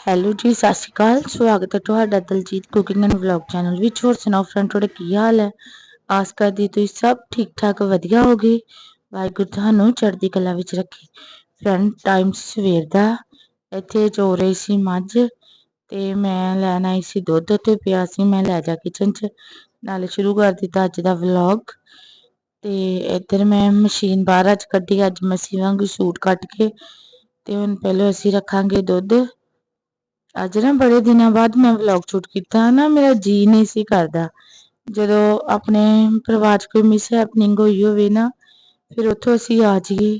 Hello ਜੀ, ਸਤਿ ਸ਼੍ਰੀ ਅਕਾਲ। ਸਵਾਗਤ ਹੈ ਤੁਹਾਡਾ Daljit cooking and vlog channel ਵਿੱਚ। ਹੋਰ ਸੁਣਾਓ ਫਰੈਂਡ ਤੁਹਾਡਾ ਕੀ ਹਾਲ ਹੈ? ਆਸ ਕਰਦੀ ਤੁਸੀਂ ਸਭ ਠੀਕ ਠਾਕ ਵਧੀਆ ਹੋਗੇ ਵਾਹਿਗੁਰੂ ਤੁਹਾਨੂੰ ਚੜ੍ਹਦੀ ਕਲਾ ਵਿੱਚ ਰੱਖੇ। ਫਰੈਂਡ ਟਾਈਮ ਸਵੇਰ ਦਾ। ਇੱਥੇ ਚੋ ਰਹੀ ਸੀ ਮੱਝ ਤੇ ਮੈਂ ਲੈਣ ਆਈ ਸੀ ਦੁੱਧ ਤੇ ਪਿਆ ਸੀ, ਮੈਂ ਲੈ ਜਾ ਕਿਚਨ 'ਚ। ਨਾਲੇ ਸ਼ੁਰੂ ਕਰ ਦਿੱਤਾ ਅੱਜ ਦਾ ਵਲੌਗ ਤੇ ਇੱਧਰ ਮੈਂ ਮਸ਼ੀਨ ਬਾਹਰ ਅੱਜ ਕੱਢੀ, ਅੱਜ ਮਸੀਵਾਂਗੀ ਸੂਟ ਕੱਟ ਕੇ। ਤੇ ਹੁਣ ਪਹਿਲਾਂ ਅਸੀਂ ਰੱਖਾਂਗੇ ਦੁੱਧ। ਅੱਜ ਨਾ ਬੜੇ ਦਿਨਾਂ ਬਾਅਦ ਮੈਂ ਵਲੌਗ ਸ਼ੂਟ ਕੀਤਾ ਨਾ ਮੇਰਾ ਜੀ ਨਹੀਂ ਸੀ ਕਰਦਾ। ਜਦੋਂ ਆਪਣੇ ਪਰਿਵਾਰ 'ਚ ਕੋਈ ਮਿਸ ਹੈਪਨਿੰਗ ਹੋਈ ਹੋਵੇ ਨਾ, ਫਿਰ ਉੱਥੋਂ ਅਸੀਂ ਆ ਜਾਈਏ।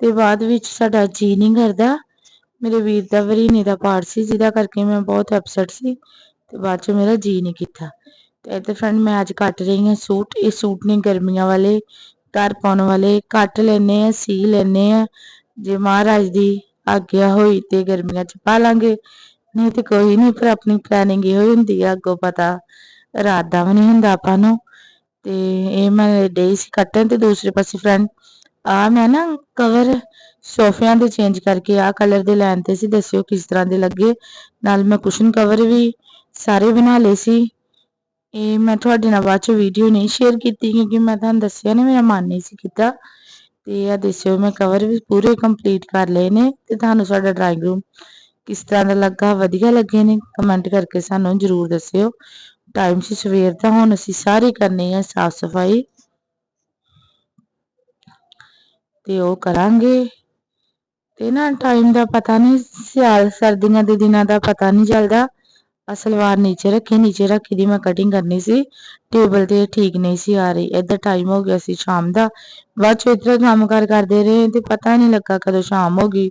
ਤੇ ਬਾਅਦ ਵਿੱਚ ਸਾਡਾ ਜੀ ਨਹੀਂ ਕਰਦਾ। ਮੇਰੇ ਵੀਰ ਦਾ ਵਰੀਨੇ ਦਾ ਪਾਠ ਸੀ, ਜਿਹਦਾ ਕਰਕੇ ਮੈਂ ਬਹੁਤ ਅਪਸੈਟ ਸੀ। ਤੇ ਬਾਅਦ 'ਚ ਮੇਰਾ ਜੀ ਨਹੀਂ ਕੀਤਾ। ਤੇ ਤੇ ਫਰੈਂਡ ਮੈਂ ਅੱਜ ਕੱਟ ਰਹੀ ਹਾਂ ਸੂਟ। ਇਹ ਸੂਟ ਨੇ ਗਰਮੀਆਂ ਵਾਲੇ, ਘਰ ਪਾਉਣ ਵਾਲੇ, ਕੱਟ ਲੈਨੇ ਆ ਸੀ ਲੈਨੇ ਆ ਜੇ ਮਹਾਰਾਜ ਦੀ ਆਗਿਆ ਹੋਈ ਤੇ ਗਰਮੀਆਂ 'ਚ ਪਾ ਲਾਂਗੇ। ਨਹੀਂ ਤੇ ਕੋਈ ਨਹੀਂ ਪਰ ਆਪਣੀ ਪਲੈਨਿੰਗ ਇਹੋ ਹੁੰਦੀ ਆ, ਅੱਗੋਂ ਪਤਾ ਰਾਤ ਦਾ ਵੀ ਨਹੀਂ ਹੁੰਦਾ ਆਪਾਂ ਨੂੰ। ਤੇ ਇਹ ਮੈਂ ਡੇ ਸੀ ਕੱਟਣ ਤੇ ਦੂਸਰੇ ਪਾਸੇ ਫਰੈਂਡ ਆ ਮੈਂ ਨਾ ਕਵਰ ਸੋਫਿਆਂ ਦੇ ਚੇਂਜ ਕਰਕੇ ਆ ਕਲਰ ਦੇ ਲੈਣ ਤੇ ਸੀ, ਦੱਸਿਓ ਕਿਸ ਤਰ੍ਹਾਂ ਦੇ ਲੱਗੇ। ਨਾਲ ਮੈਂ ਕੁਸ਼ਨ ਕਵਰ ਵੀ ਸਾਰੇ ਬਣਾ ਲਏ ਸੀ। ਇਹ ਮੈਂ ਤੁਹਾਡੇ ਨਾਲ ਬਾਅਦ ਚ ਵੀਡੀਓ ਨਹੀਂ ਸ਼ੇਅਰ ਕੀਤੀ ਕਿਉਂਕਿ ਮੈਂ ਤੁਹਾਨੂੰ ਦੱਸਿਆ ਨੇ, ਮੇਰਾ ਮਨ ਨਹੀਂ ਸੀ ਕੀਤਾ। ਤੇ ਆ ਦੱਸਿਓ ਮੈਂ ਕਵਰ ਵੀ ਪੂਰੇ ਕੰਪਲੀਟ ਕਰ ਲਏ ਨੇ ਤੇ ਤੁਹਾਨੂੰ ਸਾਡਾ ਡਰਾਇੰਗ ਰੂਮ ਕਿਸ ਤਰ੍ਹਾਂ ਦਾ ਲੱਗਾ? ਵਧੀਆ ਲੱਗੇ ਨੇ? ਕਮੈਂਟ ਕਰਕੇ ਸਾਨੂੰ ਜਰੂਰ ਦੱਸਿਓ। ਟਾਈਮ ਸੀ ਸਵੇਰ ਦਾ, ਹੁਣ ਅਸੀਂ ਸਾਰੇ ਕਰਨੀ ਆ ਸਾਫ਼ ਸਫ਼ਾਈ। ਤੇ ਉਹ ਕਰਾਂਗੇ। ਤੇ ਨਾ ਟਾਈਮ ਦਾ ਪਤਾ ਨਹੀਂ, ਸਿਆਲ ਸਰਦੀਆਂ ਦੇ ਦਿਨਾਂ ਦਾ ਪਤਾ ਨਹੀਂ ਚੱਲਦਾ। ਅਸਲਵਾਰ ਨੀਚੇ ਰੱਖੀ ਨੀਚੇ ਰੱਖੀ ਦੀ ਮੈਂ ਕਟਿੰਗ ਕਰਨੀ ਸੀ। ਟੇਬਲ ਤੇ ਠੀਕ ਨਹੀਂ ਸੀ ਆ ਰਹੀ। ਇੱਧਰ ਟਾਈਮ ਹੋ ਗਿਆ ਸੀ ਸ਼ਾਮ ਦਾ। ਬਾਅਦ ਚ ਇਧਰ ਕੰਮ ਕਰ ਕਰਦੇ ਰਹੇ ਤੇ ਪਤਾ ਨਹੀਂ ਲੱਗਾ ਕਦੋਂ ਸ਼ਾਮ ਹੋ ਗਈ।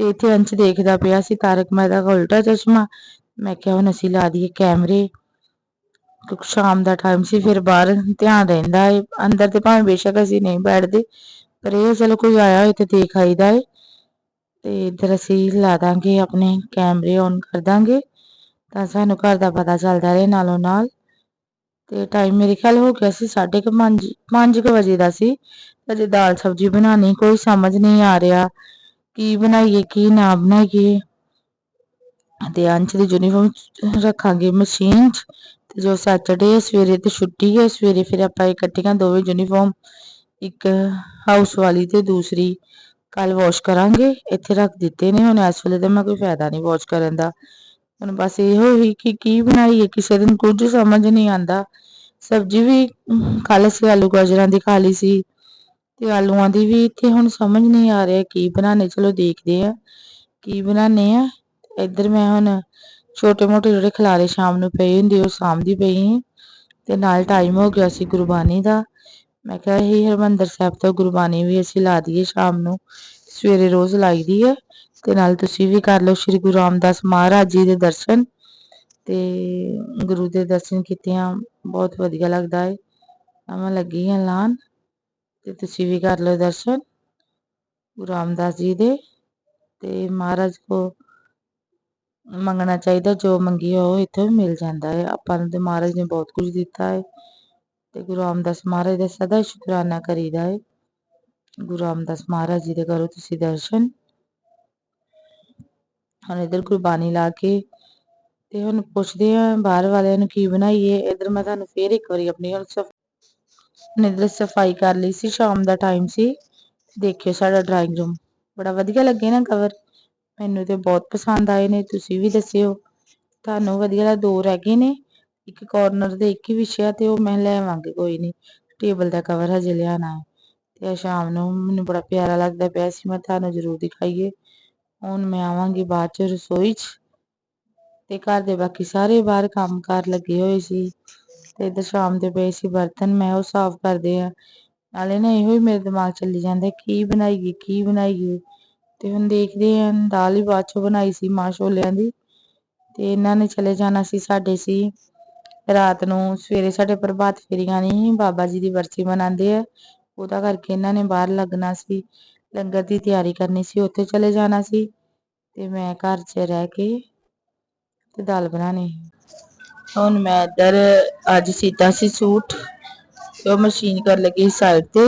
ਤੇ ਇੱਥੇ ਅੰਸ਼ ਦੇਖਦਾ ਪਿਆ ਸੀ, ਤਾਰਕ ਮਹਿਤਾ ਦਾ ਉਲਟਾ ਚਸ਼ਮਾ। ਮੈਂ ਕਿਹਾ, ਹੁਣ ਅਸੀਂ ਲਾ ਦਈਏ ਕੈਮਰੇ। ਸ਼ਾਮ ਦਾ ਟਾਈਮ ਸੀ, ਫਿਰ ਬਾਹਰ ਧਿਆਨ ਰਹਿੰਦਾ ਹੈ ਅੰਦਰ ਤੇ ਭਾਵੇਂ ਬੇਸ਼ੱਕ ਅਸੀਂ ਨਹੀਂ ਬੈਠਦੇ, ਪਰ ਇਹ ਚਲੋ ਕੋਈ ਆਇਆ ਹੋਏ ਤੇ ਦੇਖ ਆਈਦਾ ਹੈ ਤੇ ਇਧਰ ਅਸੀਂ ਲਾ ਦਾਂਗੇ ਆਪਣੇ ਕੈਮਰੇ ਔਨ ਕਰ ਦਾਂਗੇ, ਤਾਂ ਸਾਨੂੰ ਘਰ ਦਾ ਪਤਾ ਚੱਲਦਾ ਰਹੇ ਨਾਲੋਂ ਨਾਲ। ਤੇ ਟਾਈਮ ਮੇਰੇ ਖਿਆਲ ਹੋ ਗਿਆ ਸੀ 5:30 5 ਵਜੇ ਦਾ ਸੀ। ਅਜੇ ਦਾਲ ਸਬਜ਼ੀ ਬਣਾਣੀ ਕੋਈ ਸਮਝ ਨਹੀਂ ਆ ਰਿਹਾ। ਕੀ ਬਣਾਈਏ, ਕੀ ਨਾ ਬਣਾਈਏ। ਤੇ ਅੰਚ ਦੀ ਯੂਨੀਫਾਰਮ ਰੱਖਾਂਗੇ ਮਸ਼ੀਨ 'ਚ ਤੇ ਜੋ ਸੈਟਰਡੇ ਸਵੇਰੇ ਤੇ ਛੁੱਟੀ ਹੈ, ਸਵੇਰੇ ਫਿਰ ਆਪਾਂ ਇਕੱਠੀਆਂ ਦੋਵੇਂ ਯੂਨੀਫਾਰਮ ਇੱਕ ਹਾਊਸ ਵਾਲੀ ਤੇ ਦੂਸਰੀ ਕੱਲ ਵਾਸ਼ ਕਰਾਂਗੇ। ਇੱਥੇ ਰੱਖ ਦਿੱਤੇ ਨੇ, ਹੁਣ ਇਸ ਵੇਲੇ ਤਾਂ ਮੈਂ ਕੋਈ ਫਾਇਦਾ ਨਹੀਂ ਵਾਸ਼ ਕਰਨ ਦਾ। ਹੁਣ ਬਸ ਇਹੋ ਹੀ ਕਿ ਕੀ ਬਣਾਈਏ, ਕਿਸੇ ਦਿਨ ਕੁਝ ਸਮਝ ਨਹੀਂ ਆਂਦਾ ਸਬਜ਼ੀ ਵੀ ਕੱਲ ਅਸੀਂ ਆਲੂ ਗਾਜਰਾਂ ਦੀ ਖਾ ਲਈ ਸੀ। ਤੇ ਆਲੂਆਂ ਦੀ ਵੀ ਇੱਥੇ ਹੁਣ ਸਮਝ ਨਹੀਂ ਆ ਰਿਹਾ ਕੀ ਬਣਾਣੇ ਚਲੋ ਦੇਖਦੇ ਆ ਕੀ ਬਣਾਣੇ ਆ ਇੱਧਰ ਮੈਂ ਹੁਣ ਛੋਟੇ ਮੋਟੇ ਜਿਹੜੇ ਖਿਲਾਰੇ ਸ਼ਾਮ ਨੂੰ ਪਏ ਹੁੰਦੇ, ਉਹ ਸਾਂਭਦੀ ਪਈ ਤੇ ਨਾਲ ਟਾਈਮ ਹੋ ਗਿਆ ਸੀ ਗੁਰਬਾਣੀ ਦਾ। ਮੈਂ ਕਿਹਾ ਇਹ ਹਰਮੰਦਰ ਸਾਹਿਬ, ਤੋਂ ਗੁਰਬਾਣੀ ਵੀ ਅਸੀਂ ਲਾ ਦਈਏ ਸ਼ਾਮ ਨੂੰ, ਸਵੇਰੇ ਰੋਜ਼ ਲਾਈਦੀ ਹੈ ਤੇ ਨਾਲ ਤੁਸੀਂ ਵੀ ਕਰ ਲਓ, ਸ੍ਰੀ ਗੁਰੂ ਰਾਮਦਾਸ ਮਹਾਰਾਜ ਜੀ ਦੇ ਦਰਸ਼ਨ। ਤੇ ਗੁਰੂ ਦੇ ਦਰਸ਼ਨ ਕੀਤੇ ਆ ਬਹੁਤ ਵਧੀਆ ਲੱਗਦਾ ਹੈ ਮੈਂ ਲੱਗੀ ਹਾਂ ਲਾਨ ਤੇ ਤੁਸੀਂ ਵੀ ਕਰ ਲਓ ਦਰਸ਼ਨ। ਗੁਰੂ ਰਾਮਦਾਸ ਜੀ ਦੇ। ਤੇ ਮਹਾਰਾਜ ਕੋ ਮੰਗਣਾ ਚਾਹੀਦਾ, ਜੋ ਮੰਗੀ ਉਹ ਇੱਥੇ ਮਿਲ ਜਾਂਦਾ ਹੈ। ਆਪਾਂ ਨੂੰ ਤੇ ਮਹਾਰਾਜ ਨੇ ਬਹੁਤ ਕੁਝ ਦਿੱਤਾ ਹੈ। ਤੇ ਗੁਰੂ ਰਾਮਦਾਸ ਮਹਾਰਾਜ ਦਾ ਸਦਾ ਸ਼ੁਕਰਾਨਾ ਕਰੀਦਾ ਹੈ। ਗੁਰੂ ਰਾਮਦਾਸ ਮਹਾਰਾਜ ਜੀ ਦੇ ਕਰੋ ਤੁਸੀਂ ਦਰਸ਼ਨ। ਹੁਣ ਇਧਰ ਗੁਰਬਾਣੀ ਲਾ ਕੇ ਤੇ ਹੁਣ ਪੁੱਛਦੇ ਆ ਬਾਹਰ ਵਾਲਿਆਂ ਨੂੰ ਕੀ ਬਣਾਈਏ। ਇਧਰ ਮੈਂ ਤੁਹਾਨੂੰ ਫੇਰ ਇੱਕ ਵਾਰੀ ਆਪਣੀ ਹੁਣ ਸਫ ਇਧਰ ਸਫ਼ਾਈ ਕਰ ਲਈ ਸੀ, ਸ਼ਾਮ ਦਾ ਟਾਈਮ ਸੀ। ਦੇਖਿਓ ਸਾਡਾ ਡਰਾਇੰਗ ਰੂਮ ਬੜਾ ਵਧੀਆ ਲੱਗੇ ਨਾ ਕਵਰ ਮੈਨੂੰ ਤੇ ਬਹੁਤ ਪਸੰਦ ਆਏ ਨੇ, ਤੁਸੀਂ ਵੀ ਦੱਸਿਓ। ਤੁਹਾਨੂੰ ਵਧੀਆ ਦੋ ਰਹਿ ਗਏ ਨੇ। ਇੱਕ ਕਾਰਨਰ ਦੇ ਇੱਕ ਹੀ ਵਿਸ਼ਿਆ ਤੇ ਉਹ ਮੈਂ ਲੈਵਾਂਗੀ ਕੋਈ ਨਹੀਂ ਟੇਬਲ ਦਾ ਕਵਰ ਹਜੇ ਲਿਆਣਾ ਹੈ। ਤੇ ਸ਼ਾਮ ਨੂੰ ਮੈਨੂੰ ਬੜਾ ਪਿਆਰਾ ਲੱਗਦਾ ਪਿਆ ਸੀ, ਮੈਂ ਤੁਹਾਨੂੰ ਜ਼ਰੂਰ ਦਿਖਾਈਏ। ਹੁਣ ਮੈਂ ਆਵਾਂਗੀ ਬਾਅਦ ਚ ਰਸੋਈ 'ਚ। ਤੇ ਘਰ ਦੇ ਬਾਕੀ ਸਾਰੇ ਬਾਹਰ ਕੰਮ ਕਰ ਲੱਗੇ ਹੋਏ ਸੀ। ਤੇ ਇਧਰ ਸ਼ਾਮ ਦੇ ਪਏ ਸੀ ਬਰਤਨ, ਮੈਂ ਉਹ ਸਾਫ਼ ਕਰਦੇ ਆ। ਨਾਲੇ ਨਾ ਇਹੋ ਹੀ ਮੇਰੇ ਦਿਮਾਗ ਚੱਲੀ ਜਾਂਦਾ, ਕੀ ਬਣਾਈਏ ਕੀ ਬਣਾਈਏ ਤੇ ਹੁਣ ਦੇਖਦੇ ਆਂ, ਦਾਲ ਹੀ ਬਾਅਦ ਚੋਂ ਬਣਾਈ ਸੀ ਮਾਂ ਛੋਲਿਆਂ ਦੀ। ਤੇ ਇਹਨਾਂ ਨੇ ਚਲੇ ਜਾਣਾ ਸੀ ਸਾਡੇ ਸੀ ਰਾਤ ਨੂੰ, ਸਵੇਰੇ ਸਾਡੇ ਪ੍ਰਭਾਤ ਫੇਰੀਆਂ ਨਹੀਂ ਬਾਬਾ ਜੀ ਦੀ ਵਰਸੀ ਮਨਾਉਂਦੇ ਆ। ਉਹਦਾ ਕਰਕੇ ਇਹਨਾਂ ਨੇ ਬਾਹਰ ਲੱਗਣਾ ਸੀ, ਲੰਗਰ ਦੀ ਤਿਆਰੀ ਕਰਨੀ ਸੀ, ਉੱਥੇ ਚਲੇ ਜਾਣਾ ਸੀ। ਤੇ ਮੈਂ ਘਰ 'ਚ ਰਹਿ ਕੇ ਤੇ ਦਾਲ ਬਣਾਣੀ ਹੁਣ ਮੈਂ ਇੱਧਰ ਅੱਜ ਸੀਤਾ ਸੀ ਸੂਟ ਤੇ ਉਹ ਮਸ਼ੀਨ ਕਰ ਲੱਗੀ ਸਾਈਡ ਤੇ।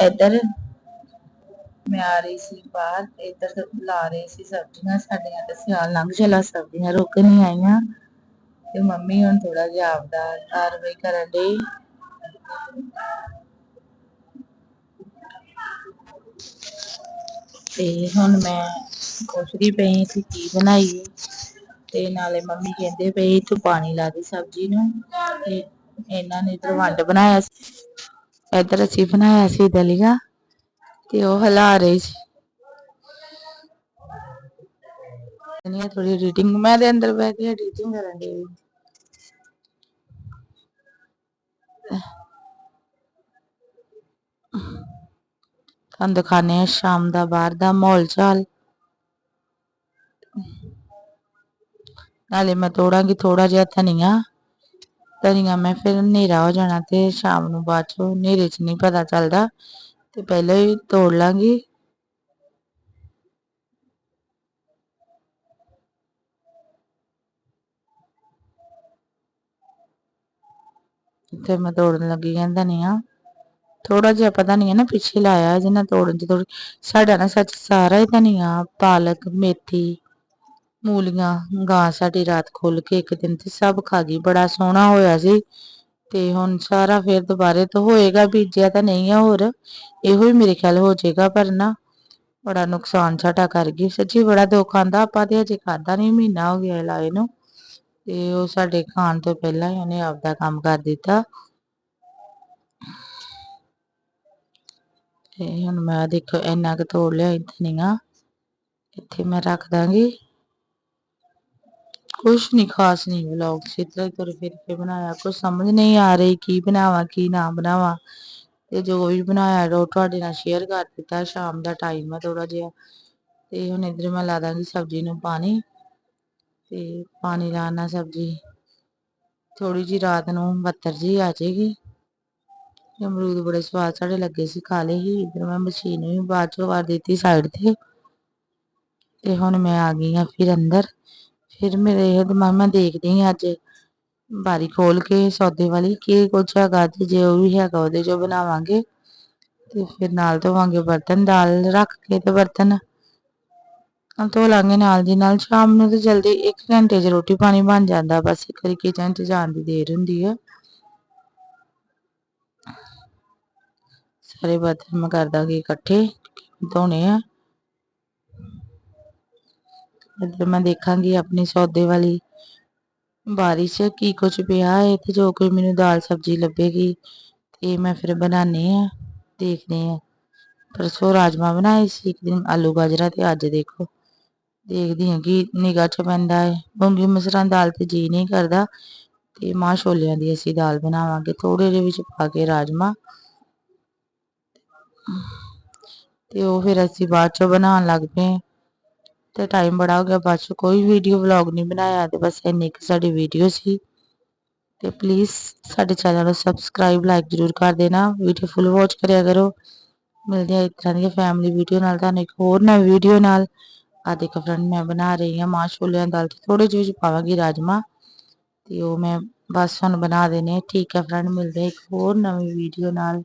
ਇੱਧਰ ਮੈਂ ਆ ਰਹੀ ਸੀ ਬਾਹਰ ਤੇ ਇੱਧਰ ਤੇ ਲਾ ਰਹੇ ਸੀ ਸਬਜ਼ੀਆਂ, ਸਾਡੀਆਂ ਤੇ ਸਿਆਲ ਲੰਘ ਚਲਾ ਸਬਜ਼ੀਆਂ ਰੁਕ ਨਹੀਂ ਆਈਆਂ। ਤੇ ਮੰਮੀ ਹੁਣ ਥੋੜਾ ਜਿਹਾ ਆਪਦਾ ਕਾਰਵਾਈ ਕਰਨ ਲਈ ਤੇ ਹੁਣ ਮੈਂ ਸੋਚਦੀ ਪਈ ਸੀ ਕੀ ਬਣਾਈਏ ਤੇ ਨਾਲੇ ਮੰਮੀ ਕਹਿੰਦੇ ਪਈ ਤੂੰ ਪਾਣੀ ਲਾ ਦੇ ਸਬਜ਼ੀ ਨੂੰ। ਤੇ ਇਹਨਾਂ ਨੇ ਇਧਰ ਵੰਡ ਬਣਾਇਆ ਸੀ। ਇੱਧਰ ਅਸੀਂ ਬਣਾਇਆ ਸੀ ਦਲੀਆ ਤੇ ਉਹ ਹਲਾ ਰਹੇ ਸੀ। ਨਹੀਂ ਥੋੜੀ ਰੀਡਿੰਗ ਮੈਂ ਦੇ ਅੰਦਰ ਬਹਿ ਕੇ ਰੀਡਿੰਗ ਕਰਨ ਦੀ ਤੁਹਾਨੂੰ ਦਿਖਾਣੇ ਆ ਸ਼ਾਮ ਦਾ ਬਾਹਰ ਦਾ ਮਾਹੌਲ ਚਾਲ। ਨਾਲੇ ਮੈਂ ਤੋੜਾਂਗੀ ਥੋੜਾ ਜਿਹਾ ਧਨੀਆ। ਧਨੀਆ ਮੈਂ ਫਿਰ ਹਨੇਰਾ ਹੋ ਜਾਣਾ ਤੇ ਸ਼ਾਮ ਨੂੰ ਬਾਅਦ ਚੋਂ ਹਨੇਰੇ 'ਚ ਨਹੀਂ ਪਤਾ ਚੱਲਦਾ। ਤੇ ਪਹਿਲਾਂ ਹੀ ਤੋੜ ਲਾਂਗੀ। ਇੱਥੇ ਮੈਂ ਤੋੜਨ ਲੱਗੀ ਹਾਂ ਧਨੀਆ। ਥੋੜਾ ਜਿਹਾ ਪਤਾ ਨਹੀਂ ਹੈ ਨਾ ਪਿੱਛੇ ਲਾਇਆ ਜਿਹਨਾਂ ਤੋੜਨ ਚ ਥੋੜੀ ਸਾਡਾ ਨਾ ਸੱਚ ਸਾਰਾ ਹੀ ਧਨੀਆ ਪਾਲਕ, ਮੇਥੀ, ਮੂਲੀਆਂ, ਗਾਂ ਸਾਡੀ ਰਾਤ ਖੁੱਲ ਕੇ ਇੱਕ ਦਿਨ ਤੇ ਸਭ ਖਾ ਗਈ, ਬੜਾ ਸੋਹਣਾ ਹੋਇਆ ਸੀ। ਤੇ ਹੁਣ ਸਾਰਾ ਫੇਰ ਦੁਬਾਰੇ ਤੋਂ ਹੋਏਗਾ, ਬੀਜਿਆ ਤਾਂ ਨਹੀਂ ਆ ਹੋਰ, ਇਹੋ ਹੀ ਮੇਰੇ ਖਿਆਲ ਹੋ ਜਾਏਗਾ, ਪਰ ਨਾ ਬੜਾ ਨੁਕਸਾਨ ਸਾਡਾ ਕਰ ਗਈ। ਸੱਚੀ ਬੜਾ ਦੁੱਖ ਆਂਦਾ ਆਪਾਂ ਤੇ ਅਜੇ ਖਾਦਾ ਨਹੀਂ ਮਹੀਨਾ ਹੋ ਗਿਆ ਲਾਏ ਨੂੰ। ਤੇ ਉਹ ਸਾਡੇ ਖਾਣ ਤੋਂ ਪਹਿਲਾਂ ਹੀ ਉਹਨੇ ਆਪਦਾ ਕੰਮ ਕਰ ਦਿੱਤਾ। ਤੇ ਹੁਣ ਮੈਂ ਦੇਖੋ ਇੰਨਾ ਕੁ ਤੋੜ ਲਿਆ, ਇੱਥੇ ਧਨੀਆ ਇੱਥੇ ਮੈਂ ਰੱਖ ਦਾਂਗੀ। ਕੁਛ ਨਹੀਂ ਖਾਸ ਨਹੀਂ ਵਲੌਗ ਸਿੱਧਾ ਤੁਰ ਫਿਰ ਕੇ ਬਣਾਇਆ। ਕੁਝ ਸਮਝ ਨਹੀਂ ਆ ਰਹੀ ਕੀ ਬਣਾਵਾਂ, ਕੀ ਨਾ ਬਣਾਵਾਂ। ਤੇ ਜੋ ਵੀ ਬਣਾਇਆ ਉਹ ਤੁਹਾਡੇ ਨਾਲ ਸ਼ੇਅਰ ਕਰ ਦਿੱਤਾ। ਸ਼ਾਮ ਦਾ ਟਾਈਮ ਆ ਥੋੜਾ ਜਿਹਾ। ਤੇ ਹੁਣ ਇਧਰ ਮੈਂ ਲਾ ਦਾਂਗੀ ਸਬਜ਼ੀ ਨੂੰ ਪਾਣੀ। ਤੇ ਪਾਣੀ ਲਾਣਾ ਸਬਜ਼ੀ। ਥੋੜੀ ਜੀ ਰਾਤ ਨੂੰ ਬੱਤਰ ਜੀ ਆ ਜਾਏਗੀ। ਅਮਰੂਦ ਬੜੇ ਸਵਾਦ ਸਾਡੇ ਲੱਗੇ ਸੀ, ਖਾ ਲਏ ਸੀ। ਇਧਰ ਮੈਂ ਮਸ਼ੀਨ ਵੀ ਬਾਅਦ ਚੋਂ ਕਰ ਦਿੱਤੀ ਸਾਈਡ ਤੇ। ਤੇ ਹੁਣ ਮੈਂ ਆ ਗਈ ਆ ਫਿਰ ਅੰਦਰ। ਫਿਰ ਮੇਰੇ ਇਹ ਦਿਮਾਗ, ਮੈਂ ਦੇਖਦੀ ਹਾਂ ਅੱਜ ਬਾਰੀ ਖੋਲ ਕੇ ਸੌਦੇ ਵਾਲੀ ਕੀ ਕੁਝ ਹੈਗਾ ਤੇ ਜੇ ਉਹ ਵੀ ਹੈਗਾ ਉਹਦੇ ਚੋਂ ਬਣਾਵਾਂਗੇ। ਤੇ ਫਿਰ ਨਾਲ ਧੋਵਾਂਗੇ ਬਰਤਨ, ਦਾਲ ਰੱਖ ਕੇ ਤੇ ਬਰਤਨ। ਧੋ ਲਾਂਗੇ ਨਾਲ ਦੀ ਨਾਲ, ਸ਼ਾਮ ਨੂੰ ਤੇ ਜਲਦੀ 1 ਘੰਟੇ 'ਚ ਰੋਟੀ ਪਾਣੀ ਬਣ ਜਾਂਦਾ, ਬਸ ਇੱਕ ਵਾਰੀ ਕਿਚਨ 'ਚ ਜਾਣ ਦੀ ਦੇਰ ਹੁੰਦੀ ਹੈ ਸਾਰੇ ਬਰਤਨ ਮੈਂ ਕਰ ਦਾਂਗੀ ਇਕੱਠੇ ਧੋਣੇ ਆ। ਇੱਧਰ ਮੈਂ ਦੇਖਾਂਗੀ ਆਪਣੀ ਸੌਦੇ ਵਾਲੀ ਬਾਰੀ ਕੀ ਕੁਝ ਪਿਆ ਹੈ, ਤੇ ਜੋ ਕੋਈ ਮੈਨੂੰ ਦਾਲ ਸਬਜ਼ੀ ਲੱਭੇਗੀ, ਤੇ ਮੈਂ ਫਿਰ ਬਣਾਣੇ ਆ, ਦੇਖਦੇ ਆ। ਪਰਸੋਂ ਰਾਜਮਾ ਬਣਾਏ ਸੀ, ਇੱਕ ਦਿਨ ਆਲੂ ਗਾਜਰਾ ਤੇ ਅੱਜ ਦੇਖੋ। ਦੇਖਦੀ ਹਾਂ ਕਿ ਨਿਗਾਹ 'ਚ ਪੈਂਦਾ ਹੈ। ਮੂੰਗੀ ਮਸਰਾਂ ਦਾਲ ਤੇ ਜੀ ਨਹੀਂ ਕਰਦਾ, ਤੇ ਮਾਂ ਛੋਲਿਆਂ ਦੀ ਅਸੀਂ ਦਾਲ ਬਣਾਵਾਂਗੇ। ਥੋੜੇ ਜਿਹੇ ਵਿੱਚ ਪਾ ਕੇ ਰਾਜਮਾ ਤੇ ਉਹ ਫਿਰ ਅਸੀਂ ਬਾਅਦ ਚੋਂ ਬਣਾਉਣ ਲੱਗ ਪਏ ਤੇ ਟਾਈਮ ਬੜਾ ਹੋ ਗਿਆ, ਬਾਅਦ ਚ ਕੋਈ ਵੀਡੀਓ ਵਲੌਗ ਨਹੀਂ ਬਣਾਇਆ ਤੇ ਬਸ ਇੰਨੀ ਕੁ ਸਾਡੀ ਵੀਡੀਓ ਸੀ। ਤੇ ਪਲੀਜ਼ ਸਾਡੇ ਚੈਨਲ ਨੂੰ ਸਬਸਕ੍ਰਾਈਬ ਲਾਈਕ ਜ਼ਰੂਰ ਕਰ ਦੇਣਾ। ਵੀਡੀਓ ਫੁੱਲ ਵਾਚ ਕਰਿਆ ਕਰੋ। ਮਿਲਦੇ ਆ ਇਸ ਤਰ੍ਹਾਂ ਦੀ ਫੈਮਿਲੀ ਵੀਡੀਓ ਨਾਲ, ਤੁਹਾਨੂੰ ਇੱਕ ਹੋਰ ਨਵੀਂ ਵੀਡੀਓ ਨਾਲ। ਆ ਦੇਖੋ ਫਰੈਂਡ ਮੈਂ ਬਣਾ ਰਹੀ ਹਾਂ ਮਾਂ ਛੋਲਿਆਂ ਦਾਲ ਤੇ ਥੋੜੇ ਜਿਹੇ ਵਿੱਚ ਪਾਵਾਂਗੀ ਰਾਜਮਾ ਤੇ ਉਹ ਮੈਂ ਬਸ ਹੁਣ ਬਣਾ ਦੇਣੇ। ਠੀਕ ਹੈ ਫਰੈਂਡ ਮਿਲਦੇ ਇੱਕ ਹੋਰ ਨਵੀਂ ਵੀਡੀਓ ਨਾਲ।